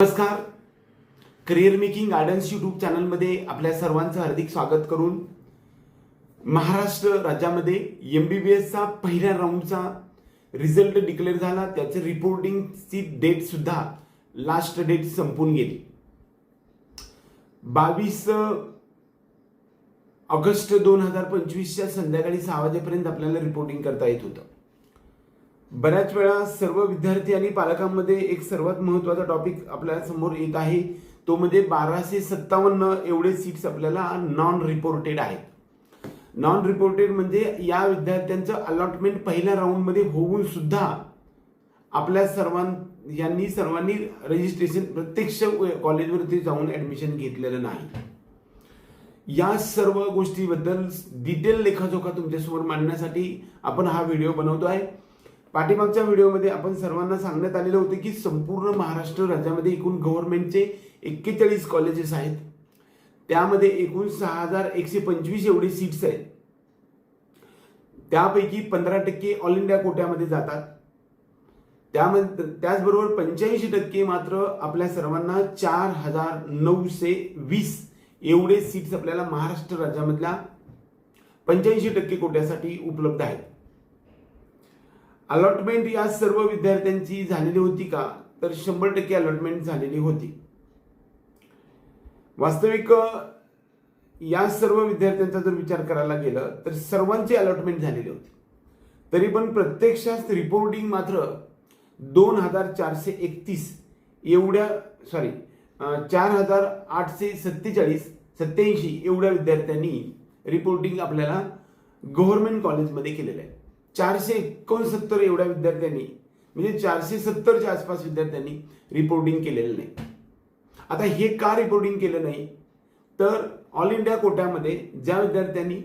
नमस्कार. Career making gardens YouTube चॅनलमध्ये आपल्या सर्वांचं हार्दिक स्वागत करून महाराष्ट्र राज्यामध्ये एम बी बी एसचा पहिल्या राऊंडचा रिझल्ट डिक्लेअर झाला. त्याचं रिपोर्टिंगची डेट सुद्धा लास्ट डेट संपून गेली. बावीस ऑगस्ट दोन हजार पंचवीसच्या संध्याकाळी सहा वाजेपर्यंत आपल्याला रिपोर्टिंग करता येत होतं. बऱ्याच वेळा सर्व विद्यार्थी आणि पालकांमध्ये एक सर्वात महत्त्वाचा टॉपिक आपल्यासमोर येत आहे. तो म्हणजे बाराशे सत्तावन्न एवढे सीट्स आपल्याला नॉन रिपोर्टेड आहेत. नॉन रिपोर्टेड म्हणजे या विद्यार्थ्यांचं अलॉटमेंट पहिल्या राऊंडमध्ये होऊन सुद्धा आपल्या सर्वां यांनी सर्वांनी रजिस्ट्रेशन प्रत्यक्ष कॉलेजवरती जाऊन ऍडमिशन घेतलेलं नाही. या सर्व गोष्टीबद्दल डिटेल लेखाजोखा तुमच्यासमोर मांडण्यासाठी आपण हा व्हिडिओ बनवतो आहे. पाठीमागच्या व्हिडिओमध्ये आपण सर्वांना सांगण्यात आलेलं होतं की संपूर्ण महाराष्ट्र राज्यामध्ये एकूण गव्हर्नमेंटचे एक्केचाळीस कॉलेजेस आहेत. त्यामध्ये एकूण सहा हजार एकशे पंचवीस एवढी सीट्स आहेत. त्यापैकी पंधरा टक्के ऑल इंडिया कोट्यामध्ये जातात. त्यामध्ये त्याचबरोबर पंच्याऐंशी टक्के मात्र आपल्या सर्वांना चार हजार नऊशे वीस एवढे सीट्स आपल्याला महाराष्ट्र राज्यामधल्या पंच्याऐंशी टक्के कोट्यासाठी उपलब्ध आहेत. अलॉटमेंट या सर्व विद्यार्थ्यांची झालेली होती का? तर शंभर टक्के अलॉटमेंट झालेली होती. वास्तविक या सर्व विद्यार्थ्यांचा जर विचार करायला गेलं तर सर्वांची अलॉटमेंट झालेली होती. तरी पण प्रत्यक्षात रिपोर्टिंग मात्र दोन हजार चारशे एकतीस एवढ्या सॉरी चार हजार आठशे सत्तेचाळीस सत्याऐंशी एवढ्या विद्यार्थ्यांनी रिपोर्टिंग आपल्याला गव्हर्नमेंट कॉलेजमध्ये केलेलं आहे. चारशे एकोणसत्तर एवढ्या विद्यार्थ्यांनी म्हणजे चारशे सत्तरच्या आसपास विद्यार्थ्यांनी रिपोर्टिंग केलेलं नाही. आता हे का रिपोर्टिंग केलं नाही? तर ऑल इंडिया कोट्यामध्ये ज्या विद्यार्थ्यांनी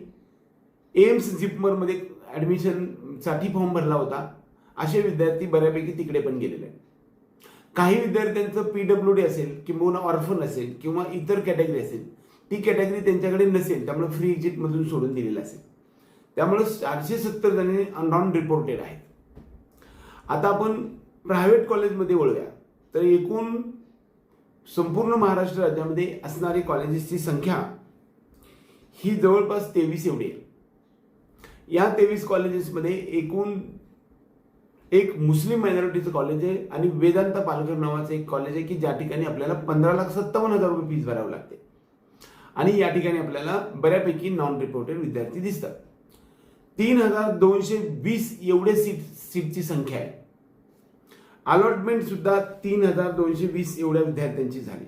एम्स जिपमरमध्ये ॲडमिशनसाठी फॉर्म भरला होता असे विद्यार्थी बऱ्यापैकी तिकडे पण गेलेले आहेत. काही विद्यार्थ्यांचं पी डब्ल्यू डी असेल किंवा ऑर्फन असेल किंवा इतर कॅटेगरी असेल ती कॅटेगरी त्यांच्याकडे नसेल त्यामुळे फ्री एक्झिटमधून सोडून दिलेलं असेल. त्यामुळे चारशे सत्तर जणी नॉन रिपोर्टेड आहेत. आता आपण प्रायव्हेट कॉलेजमध्ये वळूया. तर एकूण संपूर्ण महाराष्ट्र राज्यामध्ये असणारी कॉलेजेसची संख्या ही जवळपास तेवीस एवढी आहे. या तेवीस कॉलेजेसमध्ये एकूण एक मुस्लिम मायनॉरिटीचं कॉलेज आहे आणि वेदांत पालघर नावाचं एक कॉलेज आहे की ज्या ठिकाणी आपल्याला पंधरा लाख सत्तावन्न हजार रुपये फीस भरावं लागते. आणि या ठिकाणी आपल्याला बऱ्यापैकी नॉन रिपोर्टेड विद्यार्थी दिसतात. तीन हजार दोनशे वीस एवढे सीट सीटची संख्या आहे. अलॉटमेंट सुद्धा तीन हजार दोनशे वीस एवढ्या विद्यार्थ्यांची झाली.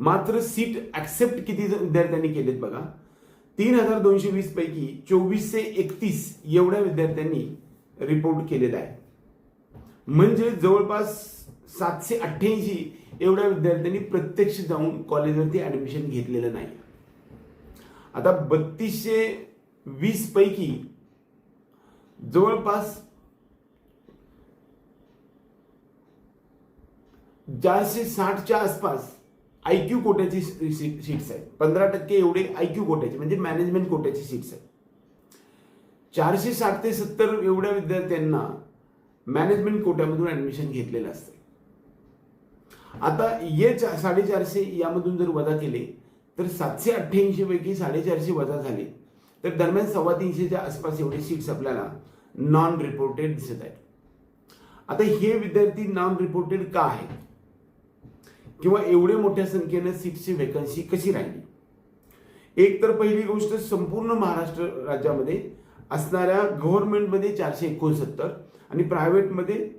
मात्र सीट ऍक्सेप्ट किती विद्यार्थ्यांनी केलेत बघा. तीन हजार दोनशे वीस पैकी चोवीसशे एकतीस एवढ्या विद्यार्थ्यांनी रिपोर्ट केलेला आहे. म्हणजे जवळपास सातशे अठ्ठ्याऐंशी एवढ्या विद्यार्थ्यांनी प्रत्यक्ष जाऊन कॉलेजवरती ऍडमिशन घेतलेलं नाही. आता बत्तीसशे वीस पैकी जवळपास चारशे साठच्या आसपास आय क्यू कोट्याची सीट्स आहेत. पंधरा टक्के एवढे आय क्यू कोट्याचे म्हणजे मॅनेजमेंट कोट्याची सीट्स आहेत. चारशे साठ ते सत्तर एवढ्या विद्यार्थ्यांना मॅनेजमेंट कोट्यामधून ऍडमिशन घेतलेलं असतं आता हे साडेचारशे यामधून जर वजा केले तर सातशे अठ्ठ्याऐंशी पैकी साडेचारशे वजा झाले. तर दरम्यान सव्वा तीनशेच्या आसपास एवढे सीट्स आपल्याला नॉन रिपोर्टेड दिसत आहेत. आता हे विद्यार्थी नॉन रिपोर्टेड का आहेत? किंवा एवढे मोठ्या संख्येनं सीटची वेकन्सी कशी राहिली? एक तर पहिली गोष्ट संपूर्ण महाराष्ट्र राज्यामध्ये असणाऱ्या गव्हर्नमेंटमध्ये चारशे एकोणसत्तर आणि प्रायव्हेटमध्ये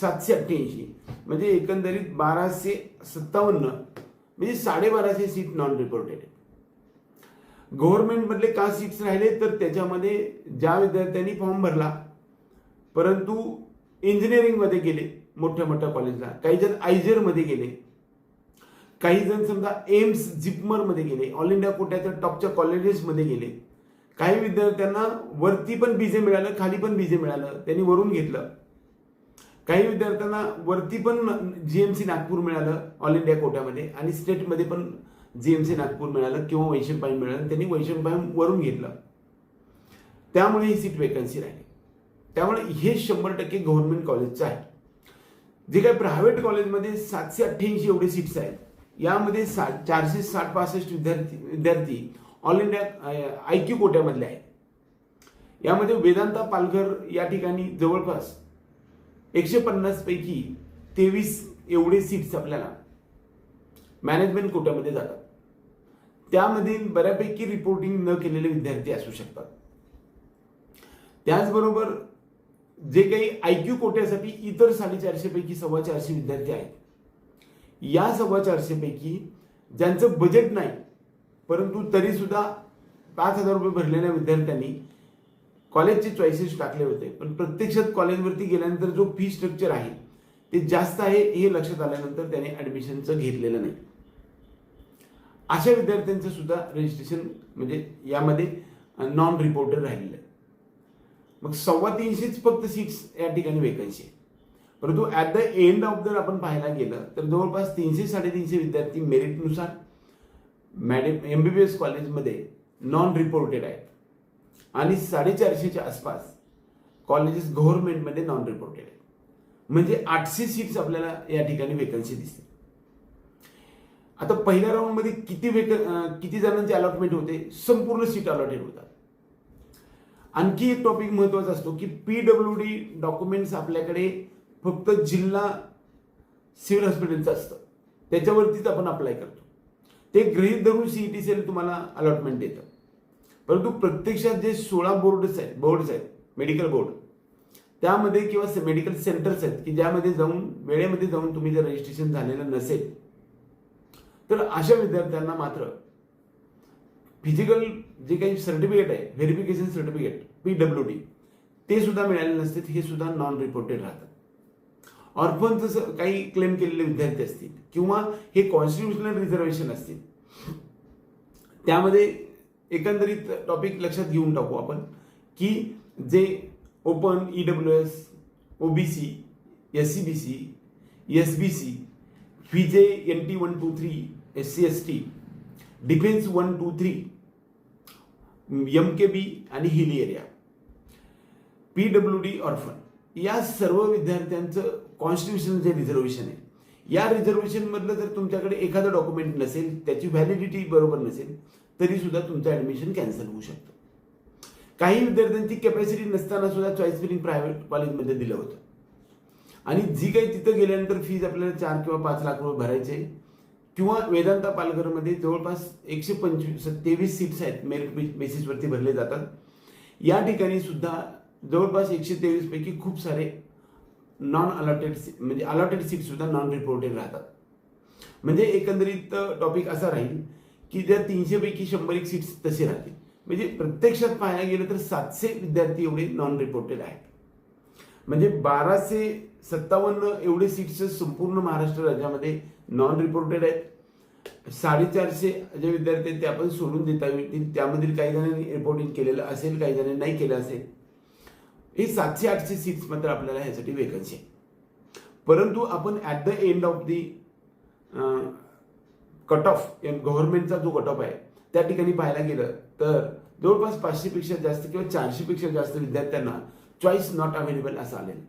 सातशे अठ्ठ्याऐंशी. म्हणजे एकंदरीत बाराशे सत्तावन्न म्हणजे साडेबाराशे सीट नॉन रिपोर्टेड आहेत. गव्हर्नमेंटमधले का सीट्स राहिले? तर त्याच्यामध्ये ज्या विद्यार्थ्यांनी फॉर्म भरला परंतु इंजिनिअरिंगमध्ये गेले मोठ्या मोठ्या कॉलेजला काही जण आयझरमध्ये गेले. काही जण समजा एम्स जिपमरमध्ये गेले. ऑल इंडिया कोट्याच्या टॉपच्या कॉलेजेसमध्ये गेले. काही विद्यार्थ्यांना वरती पण बीजे मिळालं खाली पण बीजे मिळालं. त्यांनी वरून घेतलं. काही विद्यार्थ्यांना वरती पण जीएमसी नागपूर मिळालं ऑल इंडिया कोट्यामध्ये. आणि स्टेटमध्ये पण जीएमसी नागपूर मिळालं किंवा वैशंपायन मिळालं त्यांनी वैशंपायन वरून घेतलं. त्यामुळे ही सीट वेकन्सी राहिली. त्यामुळे हे शंभर टक्के गव्हर्नमेंट कॉलेजचं आहे. जे काही प्रायव्हेट कॉलेजमध्ये सातशे अठ्ठ्याऐंशी एवढे सीट्स आहेत. यामध्ये सा चारशे साठ पासष्ट विद्यार्थी विद्यार्थी ऑल इंडिया आय क्यू कोट्यामधले आहेत. यामध्ये वेदांता पालघर या ठिकाणी जवळपास एकशे पन्नासपैकी तेवीस एवढे सीट्स आपल्याला मॅनेजमेंट कोट्यामध्ये जातात. त्यामधील बऱ्यापैकी रिपोर्टिंग न केलेले विद्यार्थी असू शकतात. त्याचबरोबर जे काही आय क्यू कोट्यासाठी इतर साडेचारशे पैकी सव्वा चारशे विद्यार्थी आहेत. या सव्वा चारशे पैकी ज्यांचं बजेट नाही परंतु तरी सुद्धा पाच हजार रुपये भरलेल्या विद्यार्थ्यांनी कॉलेजचे चॉईसेस टाकले होते. पण प्रत्यक्षात कॉलेजवरती गेल्यानंतर जो फी स्ट्रक्चर आहे ते जास्त आहे हे लक्षात आल्यानंतर त्याने ऍडमिशनचं घेतलेलं नाही. अशा विद्यार्थ्यांचं सुद्धा रजिस्ट्रेशन म्हणजे यामध्ये नॉन रिपोर्टर राहिलेलं आहे मग सव्वा तीनशेच फक्त सीट्स या ठिकाणी वेकन्सी आहे परंतु ॲट द एंड ऑफ जर आपण पाहायला गेलं तर जवळपास तीनशे साडेतीनशे विद्यार्थी मेरिटनुसार madam M B B S कॉलेजमध्ये नॉन रिपोर्टेड आहेत. आणि साडेचारशेच्या आसपास कॉलेजेस गव्हर्नमेंटमध्ये नॉन रिपोर्टेड आहेत. म्हणजे आठशे सीट्स आपल्याला या ठिकाणी वेकन्सी दिसते आता पहिल्या राऊंडमध्ये किती वेक किती जणांचे अलॉटमेंट होते संपूर्ण सीट अलॉटेड होतात. आणखी एक टॉपिक महत्त्वाचा असतो की पी डब्ल्यू डी डॉक्युमेंट्स आपल्याकडे फक्त जिल्हा सिव्हिल हॉस्पिटलचं असतं. त्याच्यावरतीच आपण अप्लाय करतो. ते गृहीत धरून सीईटी सेल तुम्हाला अलॉटमेंट देतं. परंतु प्रत्यक्षात जे सोळा बोर्ड्स आहेत बोर्ड्स आहेत मेडिकल बोर्ड त्यामध्ये किंवा मेडिकल सेंटर्स आहेत की ज्यामध्ये जाऊन वेळेमध्ये जाऊन तुम्ही जर रजिस्ट्रेशन झालेलं नसेल तर अशा विद्यार्थ्यांना मात्र फिजिकल जे काही सर्टिफिकेट आहे verification certificate P W D ते सुद्धा मिळाले नसते हे सुद्धा नॉन रिपोर्टेड राहतात ऑर्फनचं काही क्लेम केलेले विद्यार्थी असतील किंवा हे कॉन्स्टिट्युशनल रिझर्वेशन असतील त्यामध्ये एकंदरीत टॉपिक लक्षात घेऊन टाकू आपण की जे open E W S OBC S C B C S B C फिजे N T one two three S C S T defence one two three M K B आणि hilly area P W D orphan या सर्व विद्यार्थ्यांचं constitution जे reservation आहे या रिझर्वेशनमधलं जर तुमच्याकडे एखादं डॉक्युमेंट नसेल त्याची व्हॅलिडिटी बरोबर नसेल तरी सुद्धा तुमचं ऍडमिशन कॅन्सल होऊ शकतं. काही विद्यार्थ्यांची कॅपॅसिटी नसताना सुद्धा चॉईस फिलिंग प्रायव्हेट कॉलेजमध्ये दिलं होतं. आणि जी काही तिथं गेल्यानंतर फीज आपल्याला चार किंवा पाच लाख रुपये भरायचे किंवा वेदांता पालघरमध्ये जवळपास एकशे पंचवीस तेवीस सीट्स आहेत मेरिट बेसिसवरती भरले जातात. या ठिकाणी सुद्धा जवळपास एकशे तेवीसपैकी खूप सारे नॉन अलॉटेड म्हणजे अलॉटेड सीट्ससुद्धा नॉन रिपोर्टेड राहतात. म्हणजे एकंदरीत टॉपिक असा राहील की ज्या तीनशेपैकी शंभर एक सीट्स तसे राहतील. म्हणजे प्रत्यक्षात पाहायला गेलं तर सातशे विद्यार्थी एवढे नॉन रिपोर्टेड आहेत. म्हणजे बाराशे सत्तावन्न एवढे सीट्स संपूर्ण महाराष्ट्र राज्यामध्ये नॉन रिपोर्टेड आहेत. साडेचारशे जे विद्यार्थी आहेत ते आपण सोडून देता येतील त्यामधील काही जणांनी रिपोर्टिंग केलेलं असेल काही जणांनी नाही केलं असेल. हे सातशे आठशे सीट्स मात्र आपल्याला ह्यासाठी वेकन्सी आहे. परंतु आपण at the end of the cut off गव्हर्नमेंटचा जो कट ऑफ आहे त्या ठिकाणी पाहायला गेलं तर जवळपास पाचशेपेक्षा जास्त किंवा चारशेपेक्षा जास्त विद्यार्थ्यांना चॉईस नॉट अवेलेबल असं आलेलं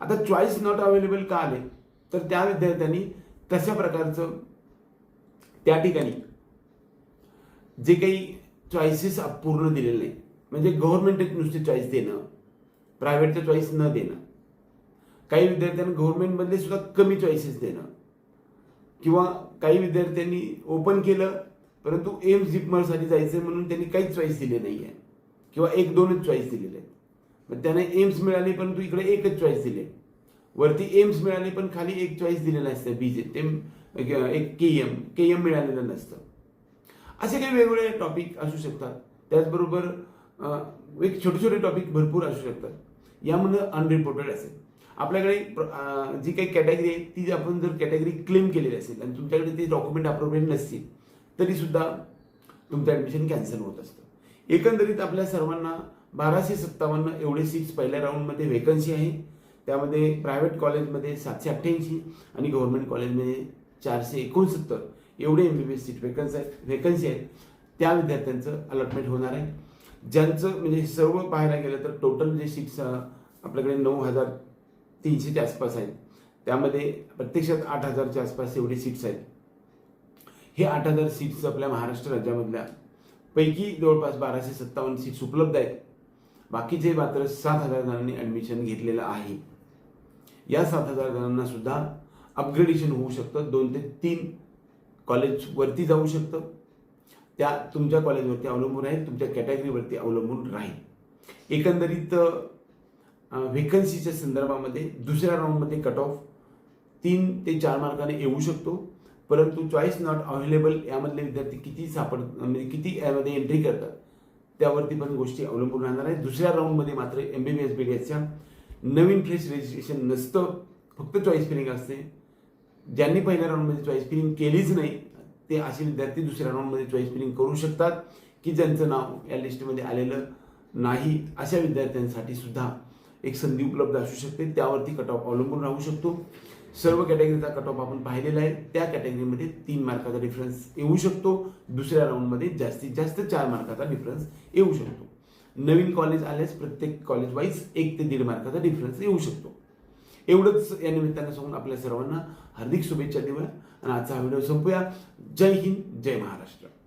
आता चॉईस नॉट अवेलेबल का आले? तर त्या विद्यार्थ्यांनी तशा प्रकारचं त्या ठिकाणी जे काही चॉईसेस पूर्ण दिलेले नाही म्हणजे गव्हर्नमेंट नुसते चॉईस देणं प्रायव्हेटचं चॉईस न देणं. काही विद्यार्थ्यांना गव्हर्नमेंटमधले सुद्धा कमी चॉईसेस देणं. किंवा काही विद्यार्थ्यांनी ओपन केलं परंतु एम्स झिपमरसाठी जायचं म्हणून त्यांनी काहीच चॉईस दिले नाही आहे किंवा एक दोनच चॉईस दिलेले आहेत. मग त्यांना एम्स मिळाले परंतु इकडे एकच चॉईस दिले. वरती एम्स मिळाले पण खाली एक चॉईस दिलेलं असतं बीजे ते एक के एम के एम मिळालेलं नसतं. असे काही वेगवेगळे टॉपिक असू शकतात. त्याचबरोबर एक छोटे छोटे टॉपिक भरपूर असू शकतात. यामध्ये अनरिपोर्टेड असेल. आपल्याकडे जी काही कॅटेगरी आहे ती आपण जर कॅटेगरी क्लेम केलेली असेल आणि तुमच्याकडे ते डॉक्युमेंट अप्रोप्रिएट नसतील तरीसुद्धा तुमचं ॲडमिशन कॅन्सल होत असतं. एकंदरीत आपल्या सर्वांना बाराशे सत्तावन्न एवढे सीट्स पहिल्या राऊंडमध्ये व्हेकन्सी आहे. त्यामध्ये प्रायव्हेट कॉलेजमध्ये सातशे अठ्ठ्याऐंशी आणि गव्हर्नमेंट कॉलेजमध्ये चारशे एकोणसत्तर एवढे M B B S seat vacancy आहेत वेकन्सी आहेत. त्या विद्यार्थ्यांचं अलॉटमेंट होणार आहे. ज्यांचं म्हणजे सर्व पाहायला गेलं तर टोटल जे सीट्स आपल्याकडे नऊ हजार तीनशेच्या आसपास आहेत. त्यामध्ये प्रत्यक्षात आठ हजारच्या आसपास एवढी सीट्स आहेत. हे आठ हजार सीट्स आपल्या महाराष्ट्र राज्यामधल्या पैकी जवळपास बाराशे सत्तावन्न सीट्स उपलब्ध आहेत. बाकीचे मात्र सात हजार जणांनी ॲडमिशन घेतलेलं आहे. या सात हजार जणांना सुद्धा अपग्रेडेशन होऊ शकतं. दोन ते तीन कॉलेजवरती जाऊ शकतं. त्या तुमच्या कॉलेजवरती अवलंबून आहे तुमच्या कॅटेगरीवरती अवलंबून राहील. एकंदरीत व्हेकन्सीच्या संदर्भामध्ये दुसऱ्या राऊंडमध्ये कट ऑफ तीन ते चार मार्काने येऊ शकतो. परंतु चॉईस नॉट अवेलेबल यामधले विद्यार्थी किती सापड म्हणजे किती यामध्ये एंट्री करतात त्यावरती पण गोष्टी अवलंबून राहणार आहे. दुसऱ्या राऊंडमध्ये मात्र M B B S B D एसच्या नवीन फ्रेश रजिस्ट्रेशन नसतं फक्त चॉईस फिलिंग असते. ज्यांनी पहिल्या राऊंडमध्ये चॉईस फिलिंग केलीच नाही ते असे विद्यार्थी दुसऱ्या राऊंडमध्ये चॉईस फिलिंग करू शकतात की ज्यांचं नाव या लिस्टमध्ये आलेलं नाही अशा विद्यार्थ्यांसाठी सुद्धा एक संधी उपलब्ध असू शकते. त्यावरती कट ऑफ अवलंबून राहू शकतो. सर्व कॅटेगरीचा कट ऑफ आपण पाहिलेला आहे. त्या कॅटेगरीमध्ये तीन मार्काचा डिफरन्स येऊ शकतो. दुसऱ्या राऊंडमध्ये जास्तीत जास्त चार मार्काचा डिफरन्स येऊ शकतो. नवीन कॉलेज आल्यास प्रत्येक कॉलेज वाईज एक ते दीड मार्काचा डिफरन्स येऊ शकतो. एवढंच या निमित्तानं सांगून आपल्या सर्वांना हार्दिक शुभेच्छा देऊया. आणि आजचा हा व्हिडिओ संपूया. जय हिंद जय महाराष्ट्र.